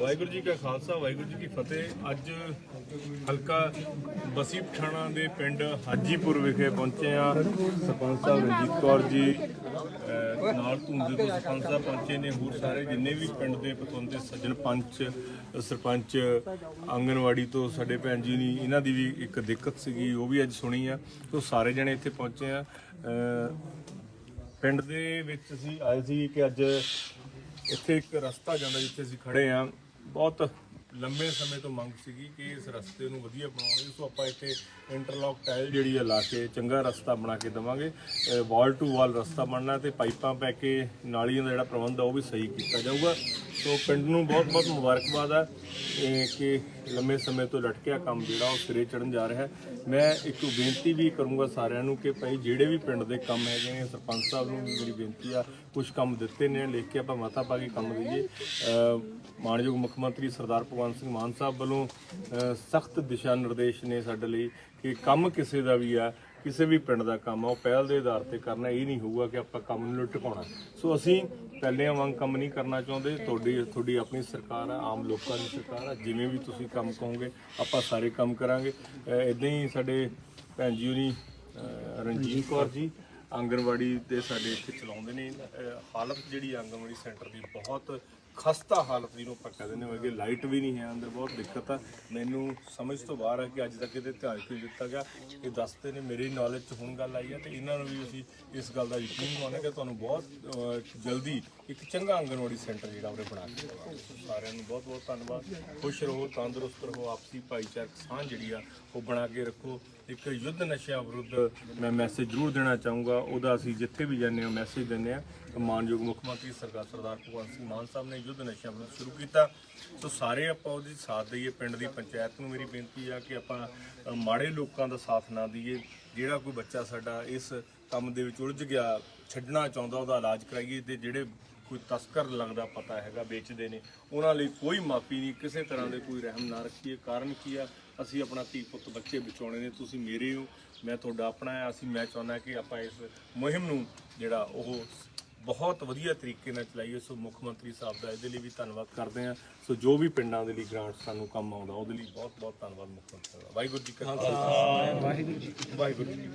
ਵਾਹਿਗੁਰੂ ਜੀ ਕਾ ਖਾਲਸਾ, ਵਾਹਿਗੁਰੂ ਜੀ ਕੀ ਫਤਿਹ। ਅੱਜ ਹਲਕਾ ਬਸੀ ਪਠਾਣਾ ਦੇ ਪਿੰਡ ਹਾਜੀਪੁਰ ਵਿਖੇ ਪਹੁੰਚੇ ਆ ਸਰਪੰਚ ਸਾਹਿਬ ਰਣਜੀਤ ਕੌਰ ਜੀ ਨਾਲ ਧੁੰਦੇ ਤੋਂ ਸਰਪੰਚ ਸਾਹਿਬ ਪਹੁੰਚੇ ਨੇ। ਹੋਰ ਸਾਰੇ ਜਿੰਨੇ ਵੀ ਪਿੰਡ ਦੇ ਪਤਵੰਤੇ ਸੱਜਣ ਪੰਚ, ਸਰਪੰਚ ਆਂਗਨਵਾੜੀ ਤੋਂ ਸਾਡੇ ਭੈਣ ਜੀ ਨੇ ਇਹਨਾਂ ਦੀ ਵੀ ਇੱਕ ਦਿੱਕਤ ਸੀਗੀ, ਉਹ ਵੀ ਅੱਜ ਸੁਣੀ ਆ। ਤੋਂ ਸਾਰੇ ਜਣੇ ਇੱਥੇ ਪਹੁੰਚੇ ਆ। ਪਿੰਡ ਦੇ ਵਿੱਚ ਅਸੀਂ ਆਏ ਸੀ ਕਿ ਅੱਜ ਇੱਥੇ ਇੱਕ ਰਸਤਾ ਜਾਂਦਾ ਜਿੱਥੇ ਅਸੀਂ ਖੜੇ ਆ ਬਹੁਤ ਲੰਬੇ ਸਮੇਂ ਤੋਂ ਮੰਗ ਸੀਗੀ ਕਿ ਇਸ ਰਸਤੇ ਨੂੰ ਵਧੀਆ ਬਣਾਉਣਾ ਸੋ ਆਪਾਂ ਇੱਥੇ ਇੰਟਰਲੌਕ ਟਾਇਲ ਜਿਹੜੀ ਆ ਲਾ ਕੇ ਚੰਗਾ ਰਸਤਾ ਬਣਾ ਕੇ ਦਵਾਂਗੇ। ਵਾਲ ਟੂ ਵਾਲ ਰਸਤਾ ਬਣਨਾ ਤੇ ਪਾਈਪਾਂ ਪੈ ਕੇ ਨਾਲੀਆਂ ਦਾ ਜਿਹੜਾ ਪ੍ਰਬੰਧ ਆ ਉਹ ਵੀ ਸਹੀ ਕੀਤਾ ਜਾਊਗਾ। ਸੋ ਪਿੰਡ ਨੂੰ ਬਹੁਤ ਬਹੁਤ ਮੁਬਾਰਕਬਾਦ ਆ, ਇਹ ਕਿ ਲੰਮੇ ਸਮੇਂ ਤੋਂ ਲਟਕਿਆ ਕੰਮ ਜਿਹੜਾ ਉਹ ਸਿਰੇ ਚੜਨ ਜਾ ਰਿਹਾ ਹੈ। ਮੈਂ ਇੱਕ ਬੇਨਤੀ ਵੀ ਕਰੂੰਗਾ ਸਾਰਿਆਂ ਨੂੰ ਕਿ ਭਾਈ ਜਿਹੜੇ ਵੀ ਪਿੰਡ ਦੇ ਕੰਮ ਹੈਗੇ ਨੇ, ਸਰਪੰਚ ਸਾਹਿਬ ਨੂੰ ਵੀ ਮੇਰੀ ਬੇਨਤੀ ਆ ਕੁਝ ਕੰਮ ਦਿੱਤੇ ਨੇ, ਲਿਖ ਕੇ ਆਪਾਂ ਮਤਾ ਪਾ ਕੇ ਕੰਮ ਦਈਏ। ਮਾਨਯੋਗ ਮੁੱਖ ਮੰਤਰੀ ਸਰਦਾਰ ਭਗਵੰਤ ਸਿੰਘ ਮਾਨ ਸਾਹਿਬ ਵੱਲੋਂ ਸਖਤ ਦਿਸ਼ਾ ਨਿਰਦੇਸ਼ ਨੇ ਸਾਡੇ ਲਈ ਕਿ ਕੰਮ ਕਿਸੇ ਦਾ ਵੀ ਆ ਕਿਸੇ ਵੀ ਪਿੰਡ ਦਾ ਕੰਮ ਆ, ਉਹ ਪਹਿਲ ਦੇ ਆਧਾਰ ਤੇ ਕਰਨਾ, ਇਹ ਨਹੀਂ ਹੋਊਗਾ ਕਿ ਆਪਾਂ ਕੰਮ ਨੂੰ ਲੁੱਟਕਾਉਣਾ। ਸੋ ਅਸੀਂ ਪਹਿਲਿਆਂ ਵਾਂਗ ਕੰਮ ਨਹੀਂ ਕਰਨਾ ਚਾਹੁੰਦੇ। ਤੁਹਾਡੀ ਤੁਹਾਡੀ ਆਪਣੀ ਸਰਕਾਰ ਆ, ਆਮ ਲੋਕਾਂ ਦੀ ਸਰਕਾਰ ਆ। ਜਿਵੇਂ ਵੀ ਤੁਸੀਂ ਕੰਮ ਕਹੋਗੇ, ਆਪਾਂ ਸਾਰੇ ਕੰਮ ਕਰਾਂਗੇ। ਇਦਾਂ ਹੀ ਸਾਡੇ ਭੈਣ ਜੀ ਹੋਣੀ ਰਣਜੀਤ ਕੌਰ ਜੀ ਆਂਗਣਵਾੜੀ ਦੇ ਸਾਡੇ ਇੱਥੇ ਚਲਾਉਂਦੇ ਨੇ। ਹਾਲਤ ਜਿਹੜੀ ਆਂਗਣਵਾੜੀ ਸੈਂਟਰ ਦੀ ਬਹੁਤ ਖਸਤਾ ਹਾਲਤ ਜਿਹਨੂੰ ਆਪਾਂ ਕਹਿ ਦਿੰਦੇ ਹੋਗੇ ਲਾਈਟ ਵੀ ਨਹੀਂ ਹੈ, ਅੰਦਰ ਬਹੁਤ ਦਿੱਕਤ ਆ। ਮੈਨੂੰ ਸਮਝ ਤੋਂ ਬਾਹਰ ਆ ਕਿ ਅੱਜ ਤੱਕ ਇਹਦੇ ਧਿਆਨ ਕਿਉਂ ਦਿੱਤਾ ਗਿਆ। ਇਹ ਦੱਸਦੇ ਨੇ ਮੇਰੀ ਨੌਲੇਜ 'ਚ ਹੁਣ ਗੱਲ ਆਈ ਆ ਤੇ ਇਹਨਾਂ ਨੂੰ ਵੀ ਅਸੀਂ ਇਸ ਗੱਲ ਦਾ ਯਕੀਨ ਦਿਵਾਉਂਦੇ ਕਿ ਤੁਹਾਨੂੰ ਬਹੁਤ ਜਲਦੀ ਇੱਕ ਚੰਗਾ ਆਂਗਣਵਾੜੀ ਸੈਂਟਰ ਜਿਹੜਾ ਉਹਨੇ ਬਣਾ ਕੇ ਦੇਵਾਂਗੇ। ਸਾਰਿਆਂ ਨੂੰ ਬਹੁਤ ਬਹੁਤ ਧੰਨਵਾਦ। ਖੁਸ਼ ਰਹੋ, ਤੰਦਰੁਸਤ ਰਹੋ, ਆਪਸੀ ਭਾਈਚਾਰਕ ਸਾਂਝ ਜਿਹੜੀ ਆ, ਉਹ ਬਣਾ ਕੇ ਰੱਖੋ। ਇੱਕ ਯੁੱਧ ਨਸ਼ਿਆਂ ਵਿਰੁੱਧ ਮੈਂ ਮੈਸੇਜ ਜ਼ਰੂਰ ਦੇਣਾ ਚਾਹੂੰਗਾ। ਉਹਦਾ ਅਸੀਂ ਜਿੱਥੇ ਵੀ ਜਾਂਦੇ ਹਾਂ ਮੈਸੇਜ ਦਿੰਦੇ ਹਾਂ। ਮਾਨਯੋਗ ਮੁੱਖ ਮੰਤਰੀ ਸਰਦਾਰ ਸਰਦਾਰ ਭਗਵੰਤ ਸਿੰਘ ਮਾਨ ਸਾਹਿਬ ਨੇ ਯੁੱਧ ਨਸ਼ਿਆਂ ਵਿਰੁੱਧ ਸ਼ੁਰੂ ਕੀਤਾ। ਸੋ ਸਾਰੇ ਆਪਾਂ ਉਹਦੀ ਸਾਥ ਦਈਏ, ਪਿੰਡ ਦੀ ਪੰਚਾਇਤ ਨੂੰ ਮੇਰੀ ਬੇਨਤੀ ਆ ਕਿ ਆਪਾਂ ਮਾੜੇ ਲੋਕਾਂ ਦਾ ਸਾਥ ਨਾ ਦਈਏ। ਜਿਹੜਾ ਕੋਈ ਬੱਚਾ ਸਾਡਾ ਇਸ ਕੰਮ ਦੇ ਵਿੱਚ ਉਲਝ ਗਿਆ, ਛੱਡਣਾ ਚਾਹੁੰਦਾ, ਉਹਦਾ ਇਲਾਜ ਕਰਾਈਏ ਤੇ ਜਿਹੜੇ ਕੋਈ ਤਸਕਰ ਲੱਗਦਾ, ਪਤਾ ਹੈਗਾ, ਵੇਚਦੇ ਨੇ, ਉਹਨਾਂ ਲਈ ਕੋਈ ਮਾਫੀ ਨਹੀਂ, ਕਿਸੇ ਤਰ੍ਹਾਂ ਦੇ ਕੋਈ ਰਹਿਮ ਨਾ ਰੱਖੀਏ। ਕਾਰਨ ਕੀ ਆ? ਅਸੀਂ ਆਪਣਾ ਧੀ ਪੁੱਤ ਬੱਚੇ ਬਚਾਉਣੇ ਨੇ, ਤੁਸੀਂ ਮੇਰੇ ਹੋ, ਮੈਂ ਤੁਹਾਡਾ ਆਪਣਾ ਆ। ਅਸੀਂ, ਮੈਂ ਚਾਹੁੰਦਾ ਕਿ ਆਪਾਂ ਇਸ ਮੁਹਿੰਮ ਨੂੰ ਜਿਹੜਾ ਉਹ ਬਹੁਤ ਵਧੀਆ ਤਰੀਕੇ ਨਾਲ ਚਲਾਈਏ। ਸੋ ਮੁੱਖ ਮੰਤਰੀ ਸਾਹਿਬ ਦਾ ਇਹਦੇ ਲਈ ਵੀ ਧੰਨਵਾਦ ਕਰਦੇ ਹਾਂ। ਸੋ ਜੋ ਵੀ ਪਿੰਡਾਂ ਦੇ ਲਈ ਗ੍ਰਾਂਟ ਸਾਨੂੰ ਕੰਮ ਆਉਂਦਾ ਉਹਦੇ ਲਈ ਬਹੁਤ ਬਹੁਤ ਧੰਨਵਾਦ ਮੁੱਖ ਮੰਤਰੀ ਦਾ। ਵਾਹਿਗੁਰੂ ਜੀ ਕਾ ਖਾਲਸਾ। ਵਾਹਿਗੁਰੂ ਜੀ ਵਾਹਿਗੁਰੂ ਜੀ।